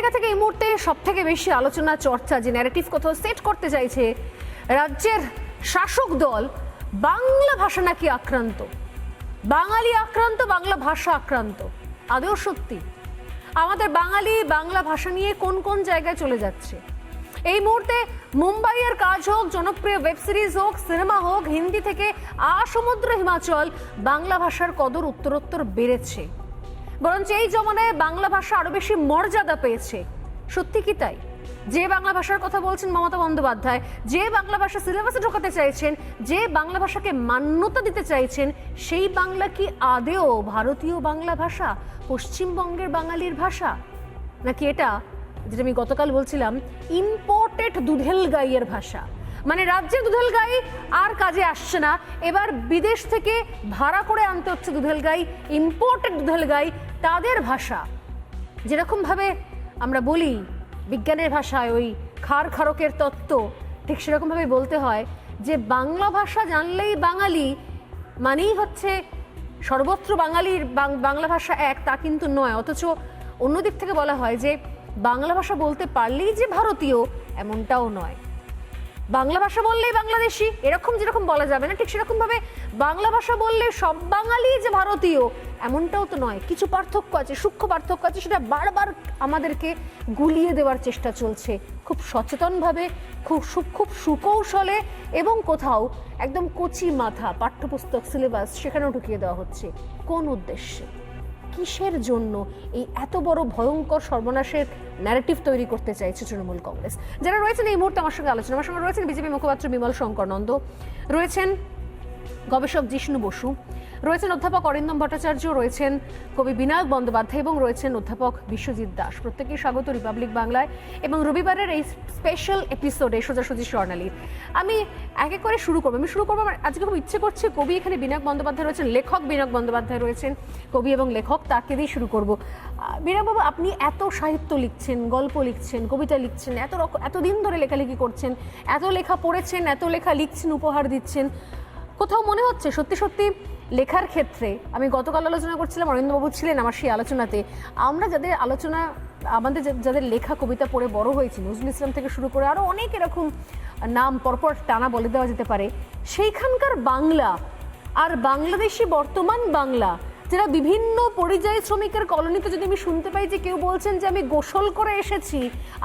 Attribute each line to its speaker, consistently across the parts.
Speaker 1: জায়গা থেকে এই মুহূর্তে সব থেকে বেশি আলোচনা, চর্চা যে ন্যারেটিভ কোথাও সেট করতে চাইছে রাজ্যের শাসক দল, বাংলা ভাষা নাকি আক্রান্ত? বাঙালি আক্রান্ত, বাংলা ভাষা আক্রান্ত? আদৌ সত্যি? আমাদের বাঙালি বাংলা ভাষা নিয়ে কোন কোন জায়গায় চলে যাচ্ছে? এই মুহূর্তে মুম্বাইয়ের কাজ হোক, জনপ্রিয় ওয়েব সিরিজ হোক সিনেমা হোক, হিন্দি থেকে আসমুদ্র হিমাচল, বাংলা ভাষার কদর উত্তরোত্তর বেড়েছে। বরঞ্চ এই জমানায় বাংলা ভাষা আরও বেশি মর্যাদা পেয়েছে। সত্যি কি তাই? যে বাংলা ভাষার কথা বলছেন মমতা বন্দ্যোপাধ্যায়, যে বাংলা ভাষা সিলেবাসে ঢোকাতে চাইছেন, যে বাংলা ভাষাকে মান্যতা দিতে চাইছেন, সেই বাংলা কি আদেও ভারতীয় বাংলা ভাষা, পশ্চিমবঙ্গের বাঙালির ভাষা? নাকি এটা, যেটা আমি গতকাল বলছিলাম ইম্পোর্টেড দুধেল গাইয়ের ভাষা? মানে রাজ্যের দুধেল গাই আর কাজে আসছে না। এবার বিদেশ থেকে ভাড়া করে আনতে হচ্ছে দুধেল গাই ইম্পোর্টেড দুধেল গাই তাদের ভাষা। যেরকমভাবে আমরা বলি, বিজ্ঞানের ভাষায় ওই খার খারকের তত্ত্ব, ঠিক সেরকমভাবে বলতে হয় যে বাংলা ভাষা জানলেই বাঙালি মানেই হচ্ছে সর্বত্র বাঙালির বাংলা ভাষা এক, তা কিন্তু নয়। অথচ অন্য দিক থেকে বলা হয় যে বাংলা ভাষা বলতে পারলেই যে ভারতীয়, এমনটাও নয়। বাংলা ভাষা বললেই বাংলাদেশি, এরকম যেরকম বলা যাবে না, ঠিক সেরকম ভাবে বাংলা ভাষা বললে সব বাঙালি যে ভারতীয়, এমনটাও তো নয়। কিছু পার্থক্য আছে, সূক্ষ্ম পার্থক্য আছে, সেটা বারবার আমাদেরকে গুলিয়ে দেওয়ার চেষ্টা চলছে। খুব সচেতনভাবে, খুব খুব সুকৌশলে এবং কোথাও একদম কচি মাথা পাঠ্যপুস্তক সিলেবাস সেখানেও ঢুকিয়ে দেওয়া হচ্ছে। কোন উদ্দেশ্যে? কিসের জন্য এই এত বড় ভয়ঙ্কর সর্বনাশের ন্যারেটিভ তৈরি করতে চাইছে তৃণমূল কংগ্রেস? যারা রয়েছেন এই মুহূর্তে আমার সঙ্গে আলোচনা আমার সঙ্গে রয়েছেন বিজেপি মুখপাত্র বিমল শঙ্কর নন্দ। রয়েছেন গবেষক জিষ্ণু বসু। রয়েছেন অধ্যাপক অরিন্দম ভট্টাচার্য, রয়েছেন কবি বিনায়ক বন্দ্যোপাধ্যায় এবং রয়েছেন অধ্যাপক বিশ্বজিৎ দাস। প্রত্যেকেই স্বাগত রিপাবলিক বাংলায় এবং রবিবারের এই স্পেশাল এপিসোডে সোজাসুজি স্বর্ণালীর আমি এক এক করে শুরু করব। আমি শুরু করব আমার আজকে খুব ইচ্ছে করছে কবি এখানে বিনায়ক বন্দ্যোপাধ্যায় রয়েছেন, লেখক বিনায়ক বন্দ্যোপাধ্যায় রয়েছেন, কবি এবং লেখক, তাকে দিয়ে শুরু করব। বিনায়কবাবু, আপনি এত সাহিত্য লিখছেন, গল্প লিখছেন, কবিতা লিখছেন, এত এতদিন ধরে লেখালেখি করছেন, এত লেখা পড়েছেন, এত লেখা লিখছেন, উপহার দিচ্ছেন। কোথাও মনে হচ্ছে, সত্যি সত্যি লেখার ক্ষেত্রে, আমি গতকাল আলোচনা করছিলাম অরিন্দবাবু ছিলেন আমার সেই আলোচনাতে, আমরা যাদের আলোচনা, আমাদের যাদের লেখা, কবিতা পড়ে বড় হয়েছি, নজরুল ইসলাম থেকে শুরু করে আরও অনেক এরকম নাম পরপর টানা বলে দেওয়া যেতে পারে, সেইখানকার বাংলা আর বাংলাদেশি বর্তমান বাংলা, যারা বিভিন্ন পরিযায়ী শ্রমিকের কলোনিতে যদি আমি শুনতে পাই যে কেউ বলছেন যে আমি গোসল করে এসেছি,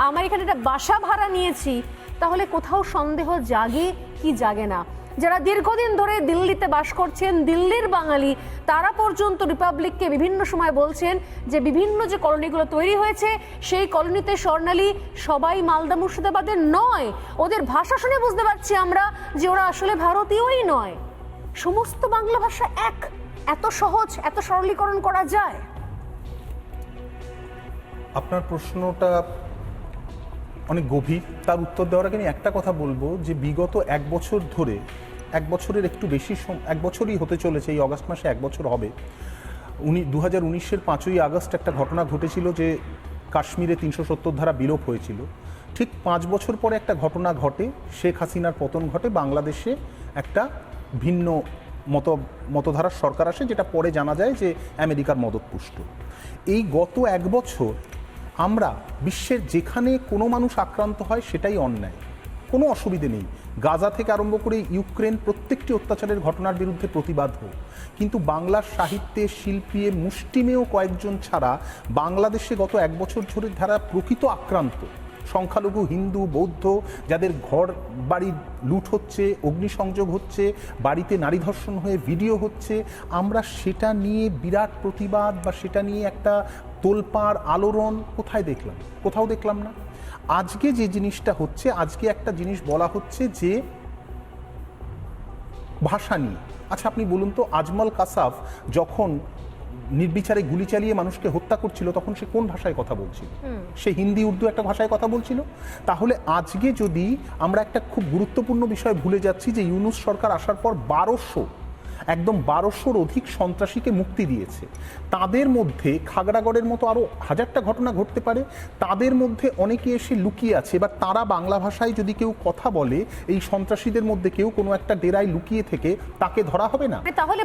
Speaker 1: আমার এখানে একটা বাসা ভাড়া নিয়েছি, তাহলে কোথাও সন্দেহ জাগে কি জাগে না? যারা দীর্ঘদিন ধরে দিল্লিতে বাস করছেন, দিল্লির বাঙালি, তারা পর্যন্ত রিপাবলিককে বিভিন্ন সময় বলছেন যে বিভিন্ন যে কলোনিগুলো তৈরি হয়েছে, সেই কলোনিতে স্বর্ণালী সবাই মালদা মুর্শিদাবাদের নয়। ওদের ভাষা শুনে বুঝতে পারছি আমরা যে ওরা আসলে ভারতীয়ই নয়। সমস্ত বাংলা ভাষা এক। এত সহজ, এত সরলীকরণ করা যায়।
Speaker 2: আপনার প্রশ্নটা অনেক গভীর। তার উত্তর দেওয়ার আগে আমি একটা কথা বলব যে বিগত এক বছর ধরে, এক বছরের একটু বেশি এক বছরই হতে চলেছে, এই অগাস্ট মাসে এক বছর হবে। উনি দু হাজার উনিশের পাঁচই আগস্ট একটা ঘটনা ঘটেছিল যে কাশ্মীরে তিনশো সত্তর ধারা বিলোপ হয়েছিল। ঠিক পাঁচ বছর পরে একটা ঘটনা ঘটে, শেখ হাসিনার পতন ঘটে, বাংলাদেশে একটা ভিন্ন মত, মতধারার সরকার আসে, যেটা পরে জানা যায় যে আমেরিকার মদতপুষ্ট। এই গত এক বছর আমরা বিশ্বের যেখানে কোনো মানুষ আক্রান্ত হয় সেটাই অন্যায়। কোনো অসুবিধে নেই। গাজা থেকে আরম্ভ করে ইউক্রেন প্রত্যেকটি অত্যাচারের ঘটনার বিরুদ্ধে প্রতিবাদ হোক। কিন্তু বাংলার সাহিত্যে, শিল্পী, মুষ্টিমেয় কয়েকজন ছাড়া বাংলাদেশে গত এক বছর ধরে ধারা প্রকৃত আক্রান্ত, সংখ্যালঘু, হিন্দু, বৌদ্ধ, যাদের ঘর বাড়ি লুট হচ্ছে, অগ্নিসংযোগ হচ্ছে, বাড়িতে নারী ধর্ষণ হয়ে ভিডিও হচ্ছে, আমরা সেটা নিয়ে বিরাট প্রতিবাদ বা সেটা নিয়ে একটা তোলপাড় আলোড়ন কোথায় দেখলাম? কোথাও দেখলাম না। আজকে যে জিনিসটা হচ্ছে আজকে একটা জিনিস বলা হচ্ছে যে ভাষা নিয়ে। আচ্ছা আপনি বলুন তো আজমল কাসাফ যখন নির্বিচারে গুলি চালিয়ে মানুষকে হত্যা করছিল তখন সে কোন ভাষায় কথা বলছিল? সে হিন্দি উর্দু একটা ভাষায় কথা বলছিল? তাহলে আজকে যদি আমরা একটা খুব গুরুত্বপূর্ণ বিষয় ভুলে যাচ্ছি যে ইউনুস সরকার আসার পর বারোশো একদম বারোশোর অধিক সন্ত্রাসীকে মুক্তি দিয়েছে। তাদের মধ্যে খাগড়াগড়ের মতো আরও হাজারটা ঘটনা ঘটতে পারে। তাদের মধ্যে অনেকে এসে লুকিয়ে আছে। এবার তারা বাংলা ভাষায় যদি কেউ কথা বলে, এই সন্ত্রাসীদের মধ্যে কেউ কোনো একটা ডেরায় লুকিয়ে থেকে তাকে ধরা হবে না?
Speaker 1: তাহলে